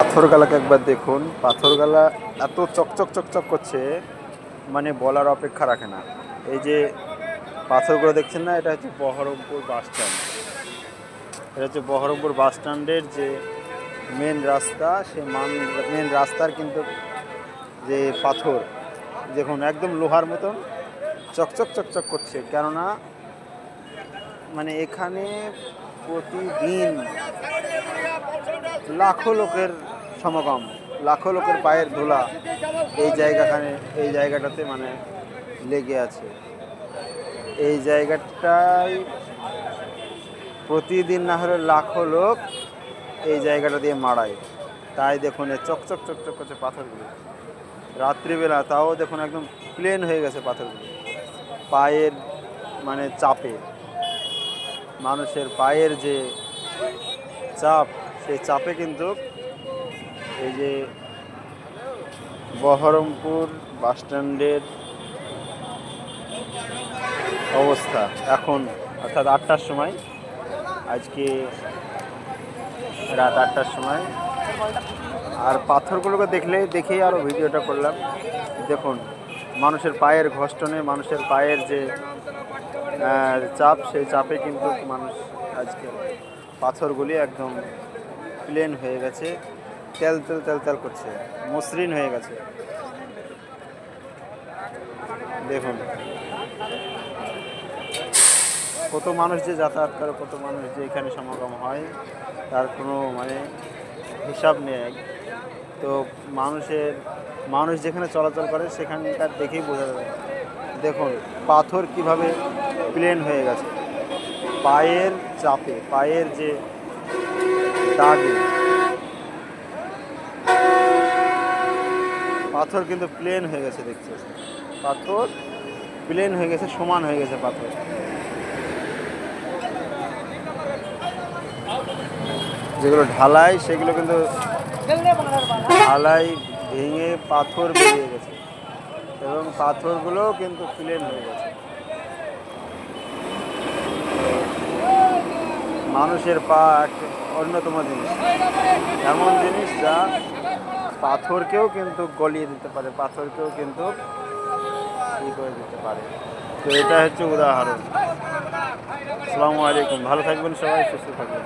পাথরগালাকে একবার দেখুন। পাথরগালা এত চকচক চকচক করছে মানে বলার অপেক্ষা রাখে না। এই যে পাথরগুলো দেখছেন না, এটা হচ্ছে বহরমপুর বাস স্ট্যান্ড। এটা হচ্ছে বহরমপুর বাস স্ট্যান্ডের যে মেন রাস্তা, সে মান মেন রাস্তার কিন্তু যে পাথর, দেখুন, একদম লোহার মতন চকচক চকচক করছে। কেননা মানে এখানে প্রতিদিন লাখো লোকের সমাগম, লাখো লোকের পায়ের ধুলা এই জায়গাখানে, এই জায়গাটাতে মানে লেগে আছে। এই জায়গাটাই প্রতিদিন না হলে লাখো লোক এই জায়গাটা দিয়ে মারায়। তাই দেখুন চকচক চকচক করছে পাথরগুলো। রাত্রিবেলা তাও দেখুন একদম প্লেন হয়ে গেছে পাথরগুলো। পায়ের মানে চাপে। মানুষের পায়ের যে চাপ, সেই চাপে কিন্তু এই যে বহরমপুর বাসস্ট্যান্ডের অবস্থা এখন, অর্থাৎ আটটার সময়, আজকে রাত আটটার সময়। আর পাথরগুলোকে দেখলে, দেখেই আরও ভিডিওটা করলাম। দেখুন, মানুষের পায়ের ঘষ্টনে মানুষের পায়ের যে চাপ, সেই চাপে কিন্তু মানুষ আজকে পাথরগুলি একদম প্লেন হয়ে গেছে। তেল তেল তেল তেল করছে। মসৃণ হয়ে গেছে। দেখুন। কত মানুষ যে যাতায়াত করে, কত মানুষ যে এখানে সমাগম হয়, তার কোনো মানে হিসাব নেই। তো মানুষের, মানুষ যেখানে চলাচল করে, সেখানকার দেখেই বোঝা যাবে। দেখুন, পাথর কীভাবে প্লেন হয়ে গেছে। পায়ের চাপে, পায়ের যে দাগে। পাথর কিন্তু প্লেন হয়ে গেছে দেখছে পাথর প্লেন হয়ে গেছে, সমান হয়ে গেছে পাথর। যেগুলো ঢালাই, সেগুলো কিন্তু ঢালাই ভেঙে পাথর বেরিয়ে গেছে। এবং পাথরগুলোও কিন্তু প্লেন হয়ে গেছে। মানুষের পা অন্যতম জিনিস। এমন জিনিস যা পাথরকেও কিন্তু গলিয়ে দিতে পারে, পাথরকেও কিন্তু ই করে দিতে পারে। তো এটা হচ্ছে উদাহরণ। আসসালামু আলাইকুম, ভালো থাকবেন সবাই, সুস্থ থাকবেন।